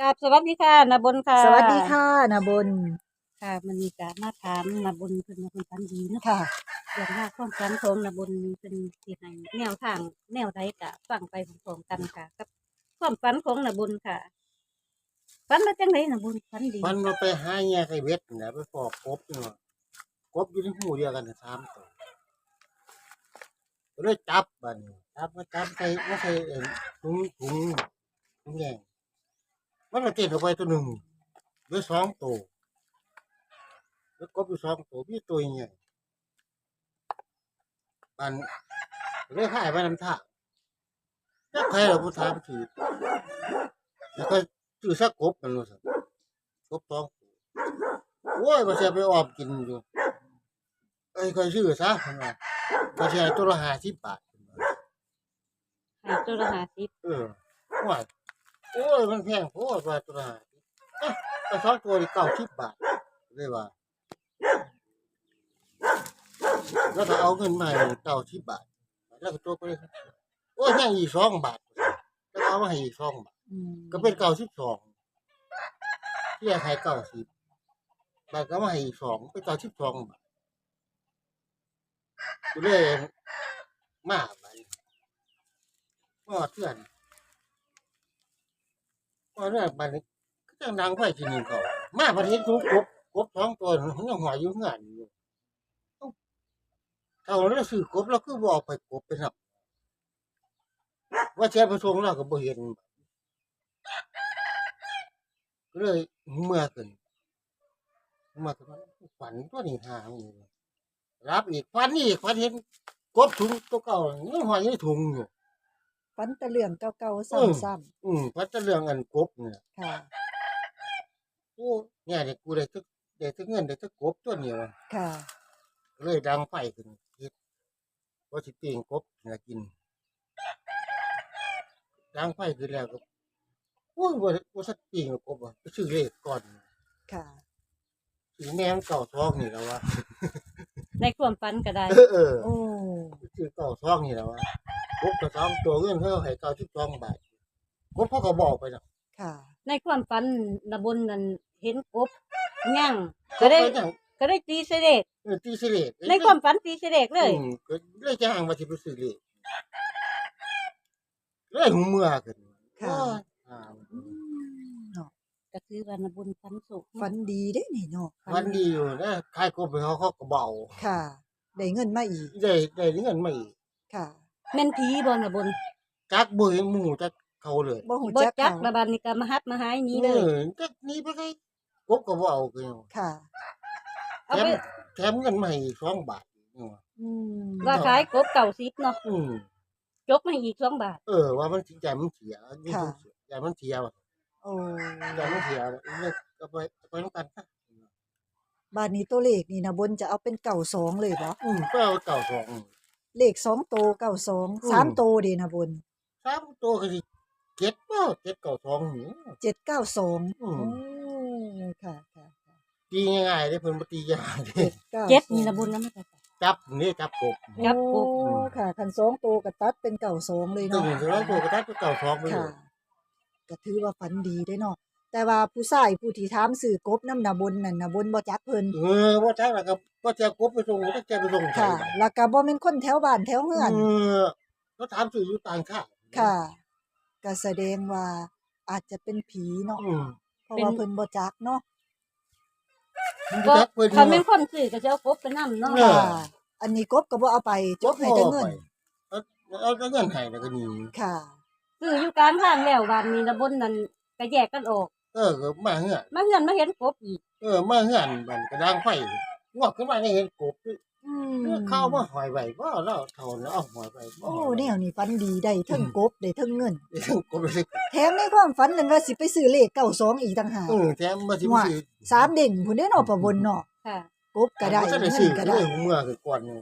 กราบสวัสดีค่ะนาบนค่ะสวัสดีค่ะนาบนค่ะมันมีการมาถามนาบนเพิ่นว่าเพิ่นฝันดีเนาะค่ะเรื่องราวความฝันของนาบนเป็นสิให้แนวทางแนวใดก็ฟังไปพร้อมๆกันค่ะกับความฝันของนาบนค่ะฝันมาจังไดนาบนฝันดีมันมาไปหาแง่ไก่เวทเนี่ยไปฟอกกบเนี่ยกบอยู่ในหูเดียวกันน่ะสามตัวก็เลยจับบัดนจับมาจับใส่มาใส่เอ็นถุงถุงถุงแยง มันก็เต้นออกไปตัวหนึ่งเหลือสองตัวแล้วกบอยู่สองตัวมีตัวใหญ่มันเลยหายไปน้ำท่าถ้าใครเราผู้ถามถือแล้วก็ถือสักกบมันรู้สึกกบสองตัวโอ้ยมาเสียไปออมกินอยู่เอ้ยคอยซื้อซะเพิ่นว่าก็ใช้ตัวละห้าสิบบาทเพิ่นว่าให้ตัวละ50เออว่า โอ้ยมันแพงโพดว่าตัวละห้าสิบเอ้ยไปสองตัวนี่เก้าสิบบาทเลยว่าแล้วถ้าเอาเงินมาเก้าสิบบาท แล้วก็ตัวไปเลยโอ้ยยังอีกสองบาทแล้วก็เอามาให้อีกสองบาท อืมก็เป็นเก้าสิบสองที่ให้เก้าสิบบาทก็มาให้อีกสองเป็นเก้าสิบสองบาทกูเลยมาไปมาเถื่อน มาเรื่องบัดนี้ก็จังนางไฟทีหนึงเขามาประเทศทุกกบกบท้องตัวมันยังหอยอยู่งื่อนอยู่เอ้าเอาแล้วซื้อกบแล้วคือบอกไปกบไปนับว่าแช่ประทงเราก็บ่เห็นก็เลยเมื่อขึ้นเมื่อขึ้นฝันตัวนี้หาอยู่รับอีกฝันอีกฝันเห็นกบถุงตัวเก่ายังหอยอยู่ในถุงอยู่ ฝันแตะเรื่องเก่าๆอืมซ้ำอืมฝันแต่เรื่องอันกบเนี่ยๆค่ะโอ้เนี่ยเด็กกูได้ทึกได้ทึกเงินได้ทึกกบตัวเนี้ยค่ะ ก็เลยดังไฟขึ้นคิดว่าสิปีงกบเนี่ยกินดังไฟขึ้นแล้วก็โอ้ยว่าว่าสักปีงกบอะไปซื้อเลขก่อนค่ะซื้อแนมเก่าท้องนี่แล้ววะในความฝันก็ได้ เออเออโอ้คือเก่าซองนี่แหละว่า พบกับซองตัวเงินเขาให้เก้าสิบสองบาทกบเขาก็บอกไปนะค่ะ ในความฝันนาบนนั้นเห็นกบย่างก็ได้ก็ยังก็ได้ตีเสด็จเออตีสิเลตในความฝันตีเสด็จเลย อืมก็เลยจ้างมาสิไปซื้อเลขเลยหูเมื่อขึ้นค่ะโอ้ยอ่าอืมเนาะก็คือว่านาบนฝันสุขฝันดีเด้นี่เนาะวันดีอยู่นะขายกบไปเขาเขาก็เบาค่ะ ได้เงินมาอีกได้ได้เงินมาอีกค่ะ แม่นผีบ่นาบนจักบ่เห็นหมู่จักเขาเลยบ่ฮู้บ่จักจักเขาระบาดนี่ก็มาฮัดมาหายหนี้เลเอยอจักหนี้ไปไงกบก็บ่เอาคือค่ะ เอาแถมไปแถมเงินมาให้อีกสองบาทนี่ว่าอืมว่าขายกบเก่าซิบเนาะอืมจกมาอีกสองบาทเออ ว่ามันสิใจมันเสียนี่มันเสียใจมันเสียว่ะโอ้ใจมันเสียเนี่ยก็ไปไปต้องกันซะบ้านนี้ตัวเลขนี่นะบนจะเอาเป็นเก่าสองเลยบ่อืมก็เอาเก่าสอง เลขสองโตเก่าสองอืมสามโตเด้นะบนสามตัวก็สิเจ็ดเนาะเจ็ดเก่าสองหนิเจ็ดเก้าสองอืมโอ้ค่ะค่ะค่ะตีง่ายๆเลยเพิ่นบ่ตียากเด้เก้าเจ็ดสองนี่นาบนนะไม่ใช่จับนี่จับกบครับโอ้อืมค่ะคันสองโตก็ตัดเป็นเก่าสองเลยตัวเนาะนี้สิร้อยตัวก็ตัดเป็นเก่าสองไปเลค่ะยก็ถือว่าฝันดีได้เนาะ แต่ว่าผู้ชายผู้ที่ถามสื่อกบน้ำนาบนนั่นนาบนบ่จักเพิ่นเออบ่จักแล้วก็บ่จะกบไปส่งก็จะไปส่งค่ะใส่แล้วก็บ่แม่นคนแถวบ้านแถวเฮือนเออก็ถามสื่ออยู่ต่างชาติค่ะก็แสดงว่าอาจจะเป็นผีเนาะอืมเพราะว่าเพิ่นบ่จักเนาะมันก็จักเพิ่นถ้าแม่นคนซื้อก็จะเอากบไปนำเนาะเออค่ะอันนี้กบก็บ่เอาไปจกให้แต่เงินเอาเอาแต่เงินให้แล้วก็หนีค่ะซื้ออยู่กลางทางแล้วบ้านนี้นาบนนั่นก็แยกกันออก เออก็มาเฮือนมาเฮือนมาเห็นกบอีกเออมาเฮือนมันกระด้างไฟงอกขึ้นมาได้เห็นกบอืมเลือกเข้ามาหอยไว้ว่าเราเท่าแล้วเอาหอยไว้บ่โอ้แนวนี้ฝันดีได้เทั้งกบได้เทั้งเงินเรื่องกบเลยแถมในความฝันนั้นว่าสิไปซื้อเลข92อีกต่างหากเออแถมมาสิว่าซื้อสามเด้งพุ่นเด้เนาะประบนเนาะค่ะกบก็ได้ก็ได้เงิซื้อนก็เลได้ยเมื่อคือก่อนนี่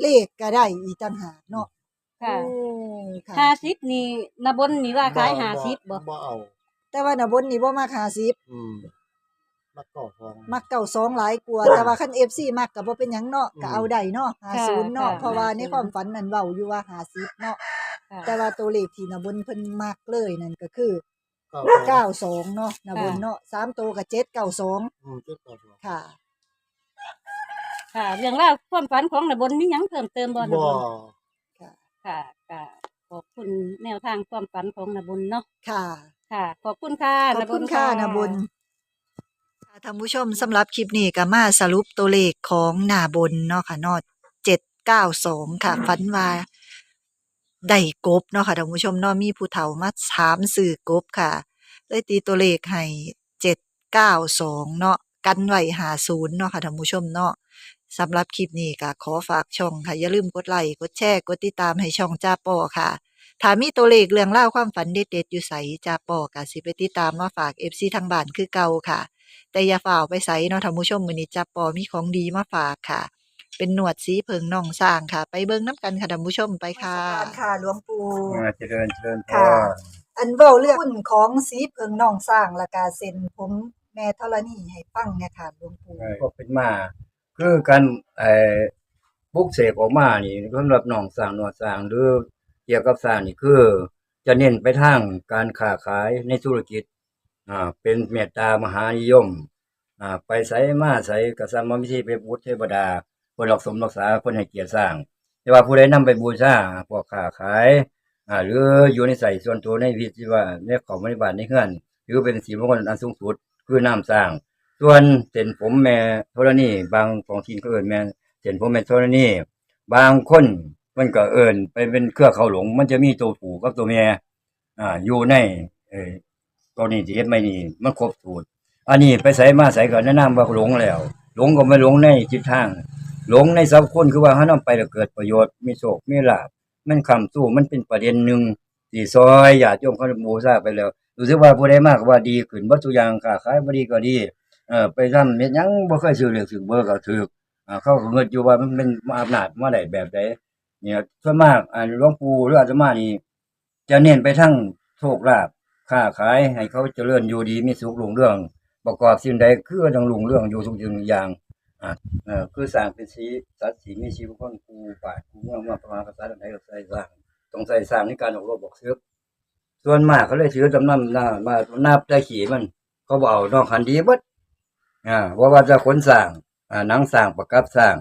เลขก็ได้อีกต่างหากเนาะค่ะโอ้ค่ะห้าสิบนี่นาบนนี่ว่าขายห้าสิบบ่บ่เอา แต่ว่าน่ะบนนี่บ่มัก50อืมมาก่อทอง มักเก่าสองหลายกว่าแต่ว่าคัน FC มักก็บ่เป็นหยังเนาะก็เอาได้เนาะ50เนาะเพราะว่าในความฝันนั้นเว้าอยู่ว่า50เนาะค่ะ แต่ว่าตัวเลขที่น่ะบนเพิ่นมักเลยนั่นก็คือเก้าสอง92เนาะนะบนเนาะสามตัวกับ792อืมเจ็ดเก้าสองค่ะ ค่ะ เรื่องราวความฝันของนะบนมีหยังเพิ่มเติมบ่นะบ่บนค่ะค่ะค่ะขอบคุณแนวทางความฝันของนะบนเนาะ ค่ะ ค่ะ ขอบคุณค่ะขอบคุณค่ะนาบุญค่ะท่านผู้ชมสำหรับคลิปนี้ก็มาสรุปตัวเลขของหนาบนเนาะค่ะเนอ792ค่ะฝันว่าได้กบเนาะค่ะท่านผู้ชมเนาะมีผู้เฒ่ามาถามสื่อกบค่ะเลยตีตัวเลขให้792เนาะกันไว้50เนาะค่ะท่านผู้ชมเนาะสำหรับคลิปนี้ก็ขอฝากช่องค่ะ อย่าลืมกดไลค์กดแชร์ กดติดตามให้ช่องจ้าปอค่ะ ถ้ามีตัวเลขเรื่องเล่าวความฝันเด็ดๆอยู่ใสจะปอกะสิไปติดตามมาฝาก FC ทางบ้านคือเก่าค่ะ แต่อย่าฝ่ากไปใสเนาะท่านผู้ชมมื้อนี้จะปอมีของดีมาฝากค่ะ เป็นหนวดสีเพิงน่องสร้างค่ะ ไปเบิ่งน้ำกันค่ะท่านผู้ชมไปค่ะค่ะหลวงปู่อ่าเจริญเจริญพค่ะรอันเว้าเรื่องหุ้นของสีเพิงน่องสร้างและกาเซ็นผมแม่ธรณีให้ฟังเนี่ยค่ะหลวงปู่ก็เป็นมาคือการไอ้บุกเสกออกมานี่สำหรับหนองสร้างหนวดสร้างหรือ เกี่ยวกับสร้างนี่คือ จะเน้นไปทางการค้าขายในธุรกิจอ่าเป็นเมตตามหานิยมอ่าไปใส่มาใส่กษัตริย์มิธีไปบูชเทวดาเพื่อกสมรักษาคนให้เกียรติสร้าง แต่ว่าผู้ใดนำไปบูชาพวกค้าขายอ่าหรืออยู่ในใส่ส่วนตัวในวิธีว่าในของบริบาลในเฮือน หรือเป็นสีมงคลอันสูงสุดคือน้ำสร้าง ส่วนเส้นผมแม่ธรณีบางของทีนก็เอินแม่เส้นผมแม่ธรณีบางคน มันก็เอินไปเป็นเครือเขาหลง มันจะมีตัวผูกับตัวแม่อ่าอยู่ในเออตัวนี้ที่เฮ็ดไม่นี่มันครบสูตรอันนี้ไปใส่มาใส่ก็แนะนำว่าหลงแล้ว หลงก็ไม่หลงในจิตทาง หลงในสัพคนคือว่าเฮานำไปแล้วเกิดประโยชน์มีโชคมีลาภมันคำสู้มันเป็นประเด็นหนึ่งที่ซอยญาติโยมเขาบูชาไปแล้วรู้สึกว่าผู้ใดมากว่าดีขึ้นบ่ทุอย่างค้าขายบ่ดีก็ดีเออไปทำเม็ดยังบ่เคยซื้อเลขซื้อเบอร์ก็ถูกอ่าเขาเงินอยู่ว่ามันเป็นอำนาจมาได้แบบใด เนี่ยส่วนมากอ่าหลวงปู่หรืออาตมานี่จะเน้นไปทั้งโชคลาภค้าขายให้เขาเจริญอยู่ดีมีสุขรุ่งเรื่อง ประกอบสิ่งใดคือต้องรุ่งเรื่องอยู่ทุกสิ่งทุกอย่างอ่าเออคือสร้างเป็นสีสัตว์สีมีชีวิตคนกูป่ากูเมืองมาพระมากษัตริย์ใดก็ใส่สร้างต้องใส่สร้างในการออกรบบอกซื้อส่วนมากเขาเลยถือจำนำหน้ามานับได้ขี่มันเขาบอกเอานอกคันดีบดอ่าว่าว่าจะขนสร้างอ่าหนังสร้างประกับสร้าง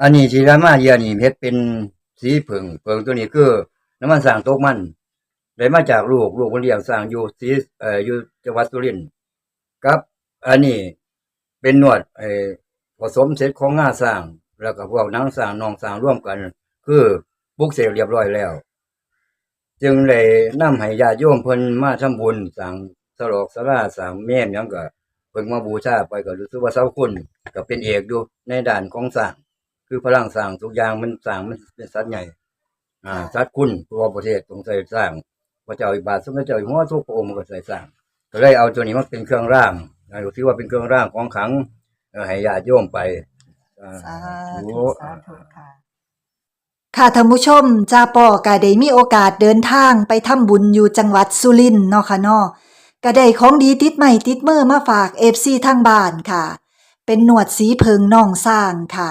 อันนี้ที่รมาเยียนี่เฮ็ดเป็น สีผึ่งเผงตัวนี้คือน้ำมันสร้างตกมันได้มาจากลูกลูกคนเลี้ยงสร้างอยู่สีเอ่ออยู่จังหวัดสุรินทร์กับ อันนี้เป็นนวดไอ้ผสมเสร็จของงาสร้าง แล้วก็พวกนังสร้างนองสร้างร่วมกัน คือบุกเสร็จเรียบร้อยแล้ว จึงเลยนำให้ญาติโยมเพิ่นมาทำบุญสร้างสลอกสลาสร้างแม่ยังก็เพิ่งมาบูชาไปก็รู้สึกว่าเสาคุณก็เป็นเอกอยู่ในด่านของสร้าง คือพลังสร้างทุกอย่างมันสร้างมันเป็นสัตว์ใหญ่ อ่าสัตว์คุณตัวประเทศต้องใส่สร้างพระเจ้าอิบาทสมเด็จเจ้าอยู่หัวทุกพระองค์มันก็ใส่สร้าง ก็เลยเอาตัวนี้มาเป็นเครื่องร่างอ่าถือว่าเป็นเครื่องร่างของขลังเอ่อให้ญาติโยมไปอ่าสาธุธุสาธุค่ะค่ะท่านผู้ชมจ้าปอก็ได้มีโอกาสเดินทางไปทำบุญอยู่จังหวัดสุรินทร์เนาะค่ะเนาะก็ได้ของดีติดใหม่ติดมือมาฝาก FC ทางบ้านค่ะ เป็นหนวดสีเพิงน่องสร้างค่ะ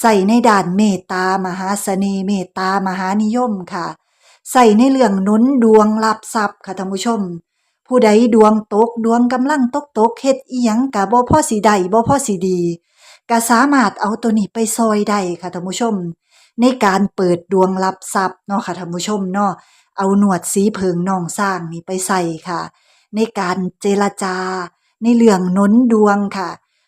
ใส่ในด่านเมตตามหาเสน่ห์เมตตามหานิยมค่ะใส่ในเรื่องนุนดวงรับทรัพย์ค่ะท่านผู้ชม ผู้ใดดวงตกดวงกำลังตกตกเฮ็ดอีหยังกะบ่พอสิได้บ่พอสิดีก็สามารถเอาตัวนี้ไปซอยได้ค่ะท่านผู้ชม ในการเปิดดวงรับทรัพย์เนาะค่ะท่านผู้ชมเนาะเอาหนวดสีเพิงนองสร้างนี่ไปใส่ค่ะ ในการเจรจา ในเรื่องนุนดวงค่ะ